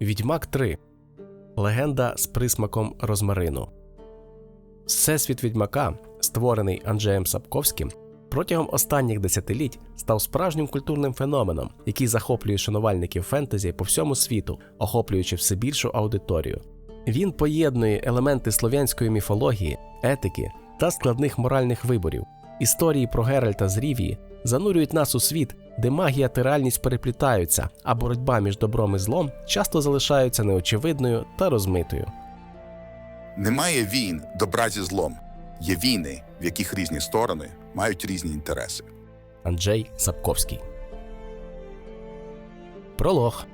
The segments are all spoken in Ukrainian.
Відьмак 3. Легенда з присмаком розмарину. Всесвіт відьмака, створений Анджеєм Сапковським, протягом останніх десятиліть став справжнім культурним феноменом, який захоплює шанувальників фентезі по всьому світу, охоплюючи все більшу аудиторію. Він поєднує елементи слов'янської міфології, етики та складних моральних виборів. Історії про Геральта з Рівії занурюють нас у світ, де магія та реальність переплітаються, а боротьба між добром і злом часто залишаються неочевидною та розмитою. Немає війн добра зі злом. Є війни, в яких різні сторони мають різні інтереси. Анджей Сапковський. Пролог.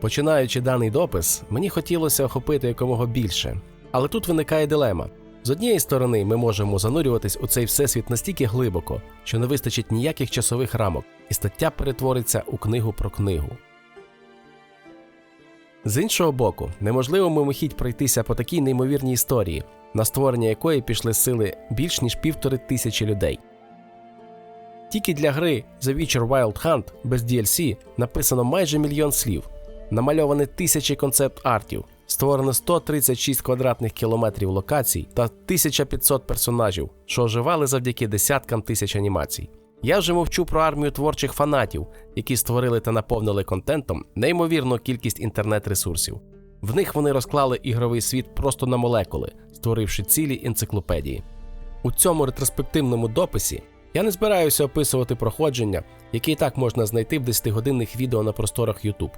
Починаючи даний допис, мені хотілося охопити якомога більше. Але тут виникає дилема. З однієї сторони, ми можемо занурюватись у цей всесвіт настільки глибоко, що не вистачить ніяких часових рамок, і стаття перетвориться у книгу про книгу. З іншого боку, неможливо мимохідь пройтися по такій неймовірній історії, на створення якої пішли сили більш ніж півтори тисячі людей. Тільки для гри The Witcher Wild Hunt без DLC написано майже мільйон слів, намальовані тисячі концепт-артів, створено 136 квадратних кілометрів локацій та 1500 персонажів, що оживали завдяки десяткам тисяч анімацій. Я вже мовчу про армію творчих фанатів, які створили та наповнили контентом неймовірну кількість інтернет-ресурсів. В них вони розклали ігровий світ просто на молекули, створивши цілі енциклопедії. У цьому ретроспективному дописі я не збираюся описувати проходження, яке і так можна знайти в 10-годинних відео на просторах YouTube.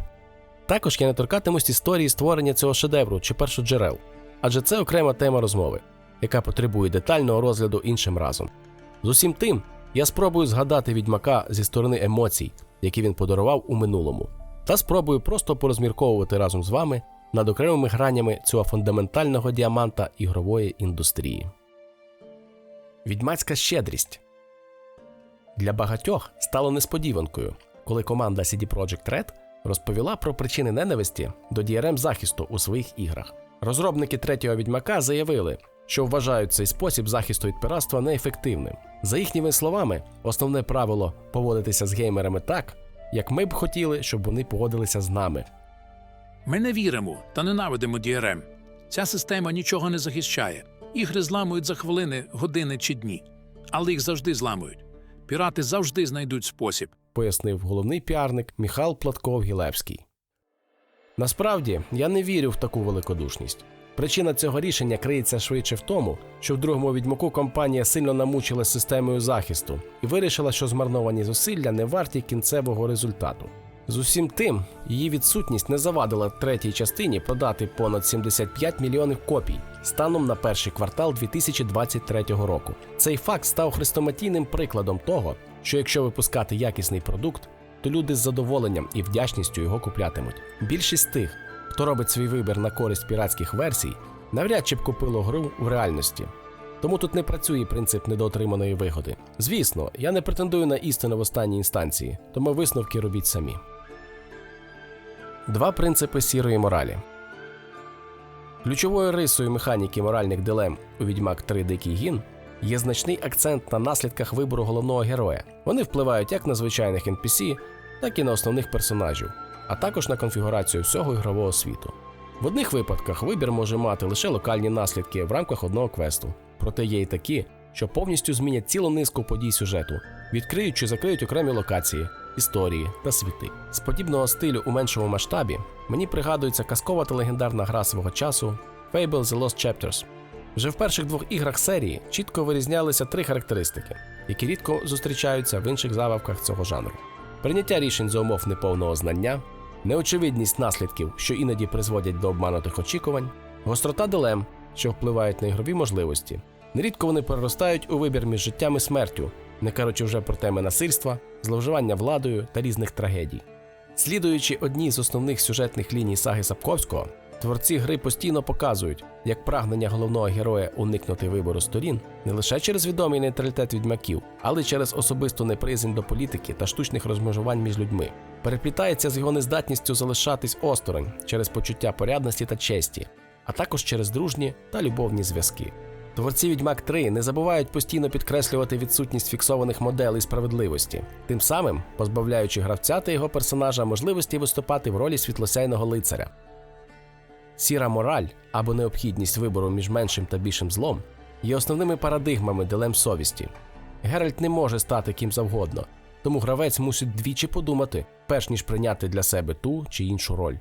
Також я не торкатимусь історії створення цього шедевру чи першоджерел, адже це окрема тема розмови, яка потребує детального розгляду іншим разом. З усім тим, я спробую згадати відьмака зі сторони емоцій, які він подарував у минулому, та спробую просто порозмірковувати разом з вами над окремими гранями цього фундаментального діаманта ігрової індустрії. Відьмацька щедрість для багатьох стало несподіванкою, коли команда CD Projekt Red розповіла про причини ненависті до DRM захисту у своїх іграх. Розробники третього відьмака заявили, що вважають цей спосіб захисту від пиратства неефективним. За їхніми словами, основне правило поводитися з геймерами так, як ми б хотіли, щоб вони поводилися з нами. Ми не віримо та ненавидимо DRM. Ця система нічого не захищає. Ігри зламують за хвилини, години чи дні, але їх завжди зламують. Пірати завжди знайдуть спосіб. Пояснив головний піарник Міхал Платков Гілевський. Насправді я не вірю в таку великодушність. Причина цього рішення криється швидше в тому, що в другому відьмаку компанія сильно намучилась системою захисту і вирішила, що змарновані зусилля не варті кінцевого результату. З усім тим, її відсутність не завадила третій частині продати понад 75 мільйонів копій станом на перший квартал 2023 року. Цей факт став хрестоматійним прикладом того, що якщо випускати якісний продукт, то люди з задоволенням і вдячністю його куплятимуть. Більшість тих, хто робить свій вибір на користь піратських версій, навряд чи б купило гру в реальності. Тому тут не працює принцип недоотриманої вигоди. Звісно, я не претендую на істину в останній інстанції, тому висновки робіть самі. Два принципи сірої моралі. Ключовою рисою механіки моральних дилем у Відьмак 3 Дикий Гін є значний акцент на наслідках вибору головного героя. Вони впливають як на звичайних NPC, так і на основних персонажів, а також на конфігурацію всього ігрового світу. В одних випадках вибір може мати лише локальні наслідки в рамках одного квесту, проте є й такі, що повністю змінять цілу низку подій сюжету, відкриють чи закриють окремі локації, історії та світи. З подібного стилю у меншому масштабі мені пригадується казкова та легендарна гра свого часу Fable The Lost Chapters. Вже в перших двох іграх серії чітко вирізнялися три характеристики, які рідко зустрічаються в інших забавках цього жанру: прийняття рішень за умов неповного знання, неочевидність наслідків, що іноді призводять до обманутих очікувань, гострота дилем, що впливають на ігрові можливості. Нерідко вони переростають у вибір між життям і смертю, не кажучи вже про теми насильства, зловживання владою та різних трагедій. Слідуючи одній з основних сюжетних ліній саги Сапковського, творці гри постійно показують, як прагнення головного героя уникнути вибору сторін не лише через відомий нейтралітет відьмаків, але й через особисту неприязнь до політики та штучних розмежувань між людьми, переплітається з його нездатністю залишатись осторонь через почуття порядності та честі, а також через дружні та любовні зв'язки. Творці Відьмак 3 не забувають постійно підкреслювати відсутність фіксованих моделей справедливості, тим самим позбавляючи гравця та його персонажа можливості виступати в ролі світлосяйного лицаря. Сіра мораль або необхідність вибору між меншим та більшим злом є основними парадигмами дилем совісті. Геральт не може стати ким завгодно, тому гравець мусить двічі подумати, перш ніж прийняти для себе ту чи іншу роль.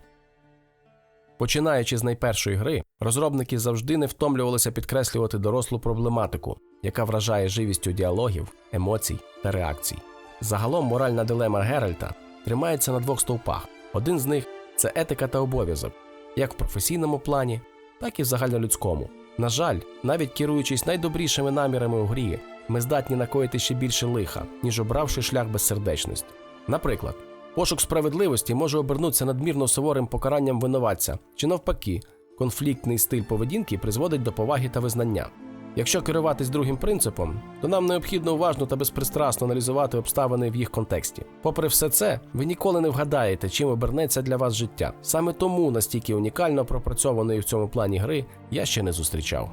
Починаючи з найпершої гри, розробники завжди не втомлювалися підкреслювати дорослу проблематику, яка вражає живістю діалогів, емоцій та реакцій. Загалом моральна дилема Геральта тримається на двох стовпах. Один з них це етика та обов'язок, як в професійному плані, так і в загальнолюдському. На жаль, навіть керуючись найдобрішими намірами у грі, ми здатні накоїти ще більше лиха, ніж обравши шлях безсердечності. Наприклад, пошук справедливості може обернутися надмірно суворим покаранням винуватця, чи навпаки, конфліктний стиль поведінки призводить до поваги та визнання. Якщо керуватись другим принципом, то нам необхідно уважно та безпристрасно аналізувати обставини в їх контексті. Попри все це, ви ніколи не вгадаєте, чим обернеться для вас життя. Саме тому настільки унікально пропрацьованої в цьому плані гри я ще не зустрічав.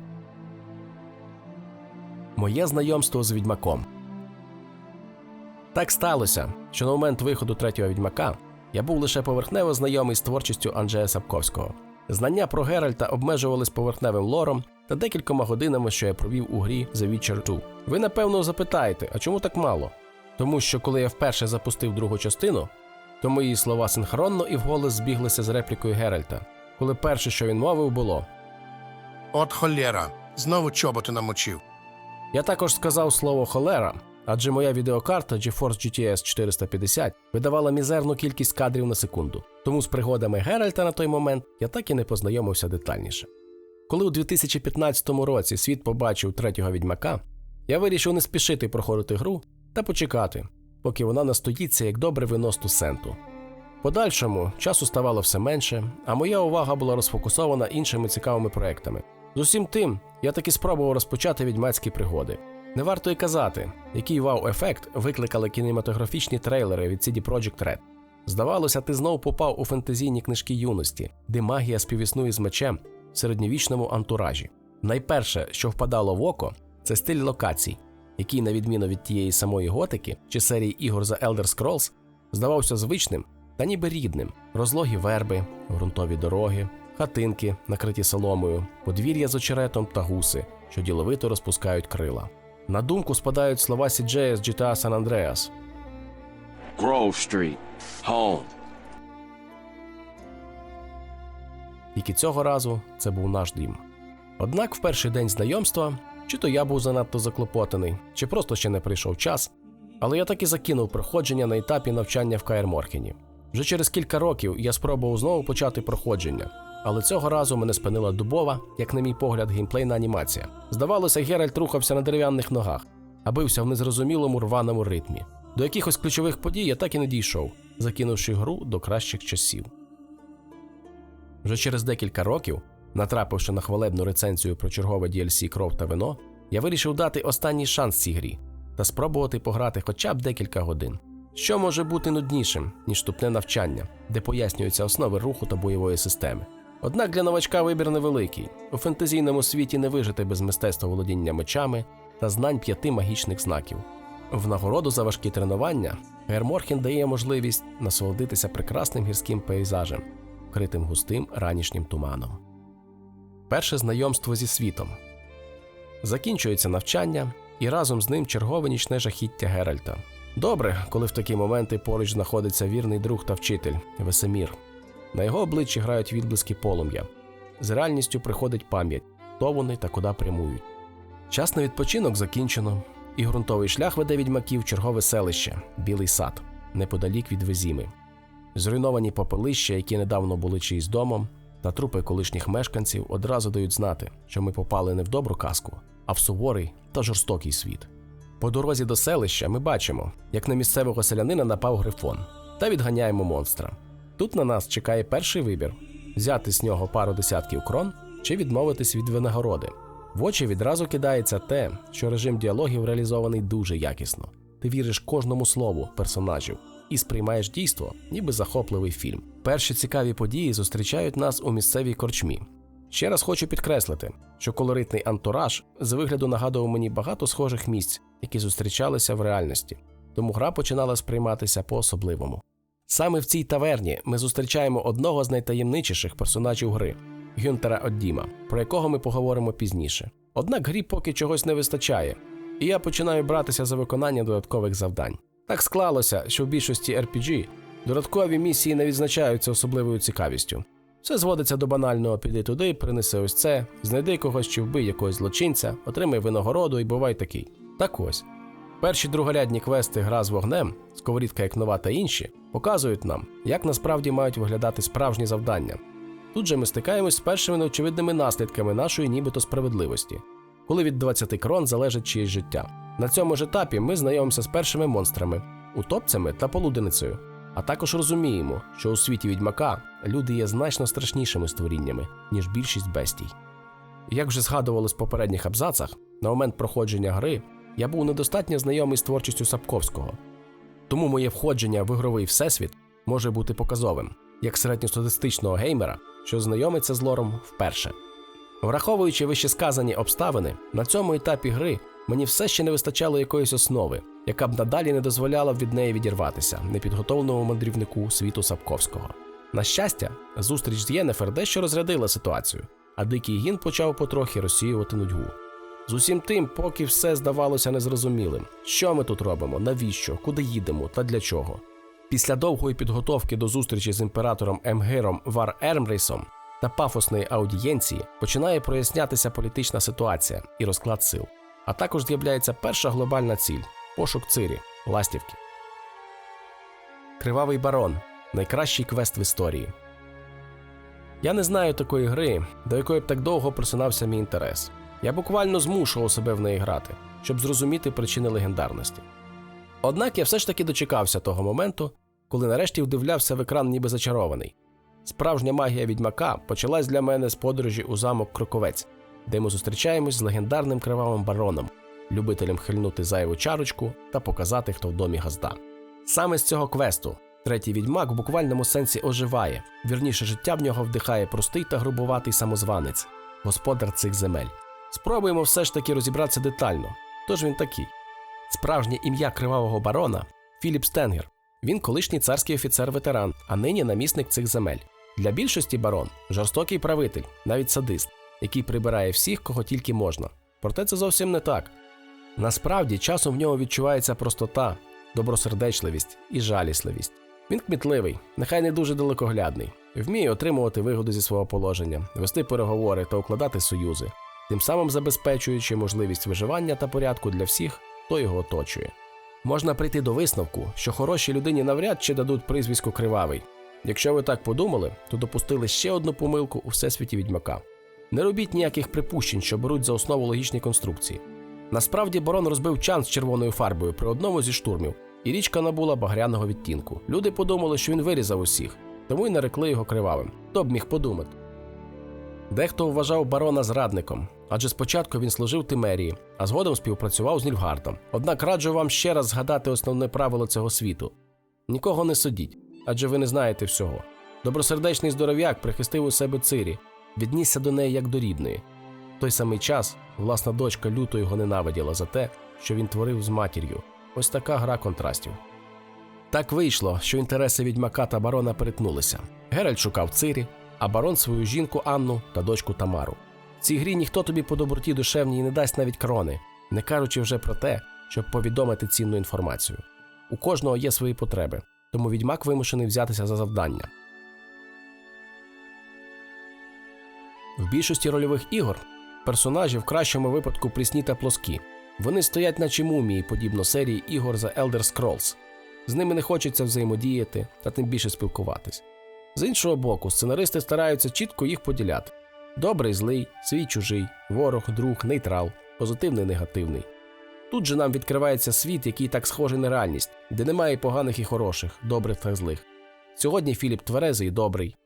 Моє знайомство з відьмаком. Так сталося, що на момент виходу третього відьмака я був лише поверхнево знайомий з творчістю Анджея Сапковського. Знання про Геральта обмежувались поверхневим лором та декількома годинами, що я провів у грі The Witcher 2. Ви напевно запитаєте, а чому так мало? Тому що коли я вперше запустив другу частину, то мої слова синхронно і вголос збіглися з реплікою Геральта, коли перше, що він мовив, було От холєра, знову чоботи намочив. Я також сказав слово холера, адже моя відеокарта GeForce GTS 450 видавала мізерну кількість кадрів на секунду. Тому з пригодами Геральта на той момент я так і не познайомився детальніше. Коли у 2015 році світ побачив третього відьмака, я вирішив не спішити проходити гру та почекати, поки вона настоїться як добре вино з тусенту. В Подальшому часу ставало все менше, а моя увага була розфокусована іншими цікавими проектами. З усім тим, я таки спробував розпочати відьмацькі пригоди. Не варто й казати, який вау-ефект викликали кінематографічні трейлери від CD Projekt Red. Здавалося, ти знов попав у фентезійні книжки юності, де магія співіснує з мечем в середньовічному антуражі. Найперше, що впадало в око, це стиль локацій, який, на відміну від тієї самої готики чи серії ігор за Elder Scrolls, здавався звичним та ніби рідним: розлогі верби, ґрунтові дороги, хатинки, накриті соломою, подвір'я з очеретом та гуси, що діловито розпускають крила. На думку спадають слова Сіджея з GTA San Andreas. Grove Street. Home. Тільки цього разу це був наш дім. Однак в перший день знайомства, чи то я був занадто заклопотаний, чи просто ще не прийшов час, але я таки закинув проходження на етапі навчання в Каєр Морхені. Вже через кілька років я спробував знову почати проходження, але цього разу мене спинила дубова, як на мій погляд, геймплейна анімація. Здавалося, Геральт рухався на дерев'яних ногах, а бився в незрозумілому рваному ритмі. До якихось ключових подій я так і не дійшов, закинувши гру до кращих часів. Вже через декілька років, натрапивши на хвалебну рецензію про чергове DLC кров та вино, я вирішив дати останній шанс цій грі та спробувати пограти хоча б декілька годин. Що може бути нуднішим, ніж тупне навчання, де пояснюються основи руху та бойової системи. Однак для новачка вибір невеликий. У фентезійному світі не вижити без мистецтва володіння мечами та знань п'яти магічних знаків. В нагороду за важкі тренування Герморхен дає можливість насолодитися прекрасним гірським пейзажем, вкритим густим ранішнім туманом. Перше знайомство зі світом. Закінчується навчання, і разом з ним чергове нічне жахіття Геральта. Добре, коли в такі моменти поруч знаходиться вірний друг та вчитель Весемір. На його обличчі грають відблиски полум'я. З реальністю приходить пам'ять, хто вони та куди прямують. Час на відпочинок закінчено, і ґрунтовий шлях веде відьмаків чергове селище Білий сад, неподалік від Везіми. Зруйновані попелища, які недавно були чиїсь домом, та трупи колишніх мешканців одразу дають знати, що ми попали не в добру казку, а в суворий та жорстокий світ. По дорозі до селища ми бачимо, як на місцевого селянина напав грифон, та відганяємо монстра. Тут на нас чекає перший вибір: взяти з нього пару десятків крон чи відмовитись від винагороди. В очі відразу кидається те, що режим діалогів реалізований дуже якісно. Ти віриш кожному слову персонажів і сприймаєш дійство, ніби захопливий фільм. Перші цікаві події зустрічають нас у місцевій корчмі. Ще раз хочу підкреслити, що колоритний антураж з вигляду нагадував мені багато схожих місць, які зустрічалися в реальності, тому гра починала сприйматися по-особливому. Саме в цій таверні ми зустрічаємо одного з найтаємничіших персонажів гри Гюнтера Оддіма, про якого ми поговоримо пізніше. Однак грі поки чогось не вистачає, і я починаю братися за виконання додаткових завдань. Так склалося, що в більшості RPG додаткові місії не відзначаються особливою цікавістю. Все зводиться до банального піди туди, принеси ось це, знайди когось чи вбий якогось злочинця, отримай винагороду і бувай такий. Так ось. Перші другорядні квести Гра з вогнем, сковорідка як нова та інші показують нам, як насправді мають виглядати справжні завдання. Тут же ми стикаємось з першими неочевидними наслідками нашої нібито справедливості, коли від 20 крон залежить чиєсь життя. На цьому ж етапі ми знайомимося з першими монстрами, утопцями та полуденицею, а також розуміємо, що у світі відьмака люди є значно страшнішими створіннями, ніж більшість бестій. Як вже згадувалось в попередніх абзацах, на момент проходження гри я був недостатньо знайомий з творчістю Сапковського. Тому моє входження в ігровий всесвіт може бути показовим, як середньостатистичного геймера, що знайомиться з лором вперше. Враховуючи вищесказані обставини, на цьому етапі гри мені все ще не вистачало якоїсь основи, яка б надалі не дозволяла від неї відірватися непідготовленому мандрівнику світу Сапковського. На щастя, зустріч з Єнефер дещо розрядила ситуацію, а дикий гін почав потрохи розсіювати нудьгу. З усім тим, поки все здавалося незрозумілим, що ми тут робимо, навіщо, куди їдемо та для чого. Після довгої підготовки до зустрічі з імператором Емгиром Вар Ермрейсом та пафосної аудієнції починає прояснятися політична ситуація і розклад сил. А також з'являється перша глобальна ціль пошук Цирі, ластівки. Кривавий барон найкращий квест в історії. Я не знаю такої гри, до якої б так довго просинався мій інтерес. Я буквально змушував себе в неї грати, щоб зрозуміти причини легендарності. Однак я все ж таки дочекався того моменту, коли нарешті вдивлявся в екран ніби зачарований. Справжня магія відьмака почалась для мене з подорожі у замок Кроковець, де ми зустрічаємось з легендарним кривавим бароном, любителем хильнути зайву чарочку та показати, хто в домі газда. Саме з цього квесту третій відьмак в буквальному сенсі оживає, вірніше життя в нього вдихає простий та грубуватий самозванець, господар цих земель. Спробуємо все ж таки розібратися детально. Хто ж він такий? Справжнє ім'я кривавого барона Філіп Стенгер. Він колишній царський офіцер-ветеран, а нині намісник цих земель. Для більшості барон жорстокий правитель, навіть садист, який прибирає всіх, кого тільки можна. Проте це зовсім не так. Насправді, часом в нього відчувається простота, добросердечливість і жалісливість. Він кмітливий, нехай не дуже далекоглядний, вміє отримувати вигоду зі свого положення, вести переговори та укладати союзи, тим самим забезпечуючи можливість виживання та порядку для всіх, хто його оточує. Можна прийти до висновку, що хорошій людині навряд чи дадуть прізвисько кривавий. Якщо ви так подумали, то допустили ще одну помилку у всесвіті відьмака. Не робіть ніяких припущень, що беруть за основу логічні конструкції. Насправді барон розбив чан з червоною фарбою при одному зі штурмів, і річка набула багряного відтінку. Люди подумали, що він вирізав усіх, тому й нарекли його кривавим. Хто б міг подумати? Дехто вважав барона зрадником, адже спочатку він служив Тимерії, а згодом співпрацював з Нільфгардом. Однак раджу вам ще раз згадати основне правило цього світу: нікого не судіть, адже ви не знаєте всього. Добросердечний здоров'як прихистив у себе цирі, віднісся до неї як до рідної. В той самий час власна дочка люто його ненавиділа за те, що він творив з матір'ю. Ось така гра контрастів. Так вийшло, що інтереси відьмака та барона перетнулися. Геральт шукав Цирі, а барон свою жінку Анну та дочку Тамару. Цій грі ніхто тобі по доброті душевній не дасть навіть крони, не кажучи вже про те, щоб повідомити цінну інформацію. У кожного є свої потреби, тому відьмак вимушений взятися за завдання. В більшості рольових ігор персонажі в кращому випадку прісні та плоскі. Вони стоять наче мумії, подібно серії ігор за Elder Scrolls. З ними не хочеться взаємодіяти та тим більше спілкуватись. З іншого боку, сценаристи стараються чітко їх поділяти: добрий, злий, свій чужий, ворог, друг, нейтрал, позитивний, негативний. Тут же нам відкривається світ, який так схожий на реальність, де немає поганих і хороших, добрих та злих. Сьогодні Філіп тверезий і добрий.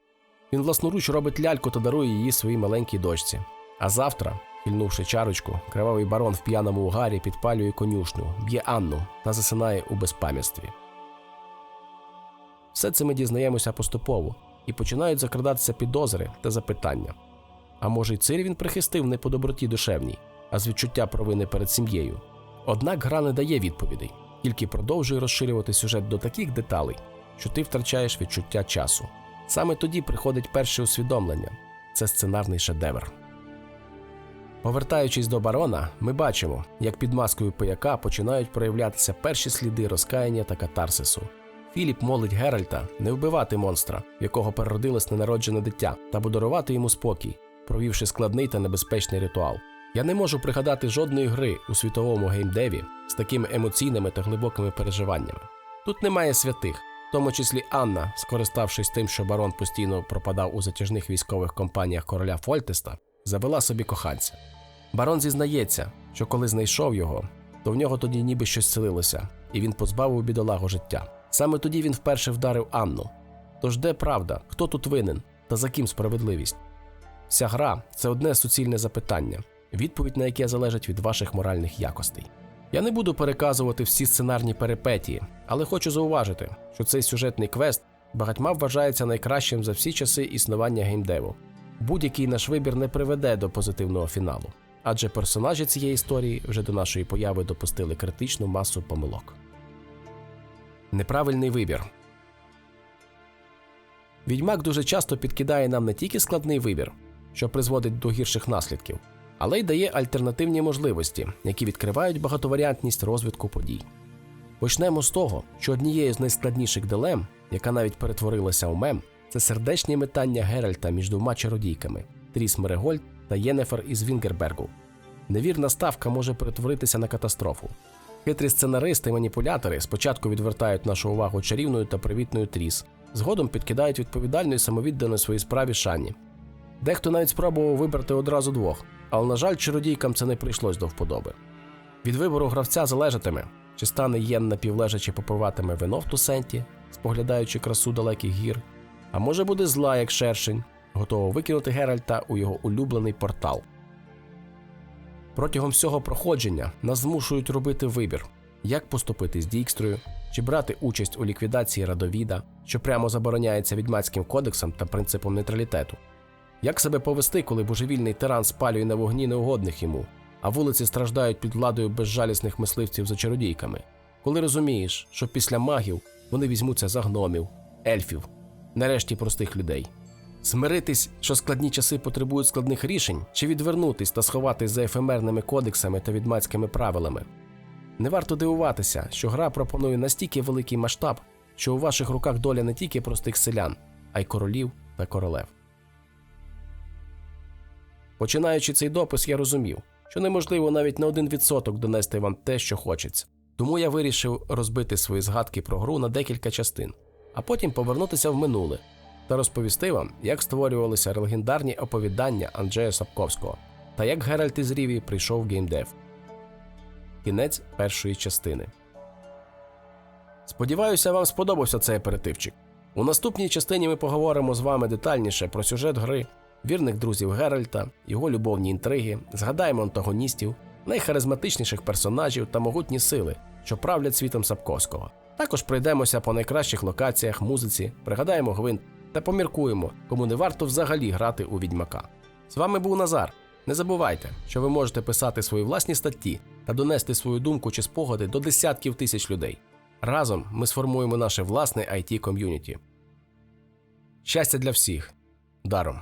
Він власноруч робить ляльку та дарує її своїй маленькій дочці. А завтра, хильнувши чарочку, кривавий барон в п'яному угарі підпалює конюшню, б'є Анну та засинає у безпам'ятстві. Все це ми дізнаємося поступово і починають закрадатися підозри та запитання. А може, й цир він прихистив не по доброті душевній, а з відчуття провини перед сім'єю. Однак гра не дає відповідей, тільки продовжує розширювати сюжет до таких деталей, що ти втрачаєш відчуття часу. Саме тоді приходить перше усвідомлення це сценарний шедевр. Повертаючись до барона, ми бачимо, як під маскою пияка починають проявлятися перші сліди розкаяння та катарсису. Філіп молить Геральта не вбивати монстра, в якого переродилось ненароджене дитя, та подарувати йому спокій, провівши складний та небезпечний ритуал. Я не можу пригадати жодної гри у світовому геймдеві з такими емоційними та глибокими переживаннями. Тут немає святих, в тому числі Анна, скориставшись тим, що барон постійно пропадав у затяжних військових компаніях короля Фольтеста, завела собі коханця. Барон зізнається, що коли знайшов його, то в нього тоді ніби щось селилося, і він позбавив бідолагу життя. Саме тоді він вперше вдарив Анну. Тож де правда, хто тут винен та за ким справедливість? Вся гра це одне суцільне запитання, відповідь на яке залежить від ваших моральних якостей. Я не буду переказувати всі сценарні перипетії, але хочу зауважити, що цей сюжетний квест багатьма вважається найкращим за всі часи існування геймдеву. Будь-який наш вибір не приведе до позитивного фіналу, адже персонажі цієї історії вже до нашої появи допустили критичну масу помилок. Неправильний вибір. Відьмак дуже часто підкидає нам не тільки складний вибір, що призводить до гірших наслідків, але й дає альтернативні можливості, які відкривають багатоваріантність розвитку подій. Почнемо з того, що однією з найскладніших дилем, яка навіть перетворилася у мем, це сердечні метання Геральта між двома чародійками Тріс Мерегольд та Єнефер із Вінгербергу. Невірна ставка може перетворитися на катастрофу. Хитрі сценаристи і маніпулятори спочатку відвертають нашу увагу чарівною та привітною Тріс, згодом підкидають відповідальну і самовіддану своїй справі Шанні. Дехто навіть спробував вибрати одразу двох, але, на жаль, чародійкам це не прийшлось до вподоби. Від вибору гравця залежатиме, чи стане Єн напівлежачи попиватиме вино в тусенті, споглядаючи красу далеких гір, а може буде зла, як шершень, готова викинути Геральта у його улюблений портал. Протягом всього проходження нас змушують робити вибір, як поступити з Дікстрою, чи брати участь у ліквідації Радовіда, що прямо забороняється відьмацьким кодексом та принципом нейтралітету. Як себе повести, коли божевільний тиран спалює на вогні неугодних йому, а вулиці страждають під владою безжалісних мисливців за чародійками? Коли розумієш, що після магів вони візьмуться за гномів, ельфів, нарешті простих людей. Смиритись, що складні часи потребують складних рішень, чи відвернутись та сховатись за ефемерними кодексами та відмацькими правилами. Не варто дивуватися, що гра пропонує настільки великий масштаб, що у ваших руках доля не тільки простих селян, а й королів та королев. Починаючи цей допис, я розумів, що неможливо навіть на один відсоток донести вам те, що хочеться. Тому я вирішив розбити свої згадки про гру на декілька частин, а потім повернутися в минуле та розповісти вам, як створювалися легендарні оповідання Анджея Сапковського та як Геральт із Рівії прийшов в геймдев. Кінець першої частини. Сподіваюся, вам сподобався цей аперитивчик. У наступній частині ми поговоримо з вами детальніше про сюжет гри, вірних друзів Геральта, його любовні інтриги, згадаємо антагоністів, найхаризматичніших персонажів та могутні сили, що правлять світом Сапковського. Також пройдемося по найкращих локаціях, музиці, пригадаємо гвинт та поміркуємо, кому не варто взагалі грати у відьмака. З вами був Назар. Не забувайте, що ви можете писати свої власні статті та донести свою думку чи спогади до десятків тисяч людей. Разом ми сформуємо наше власне it ком'юніті. Щастя для всіх. Даром.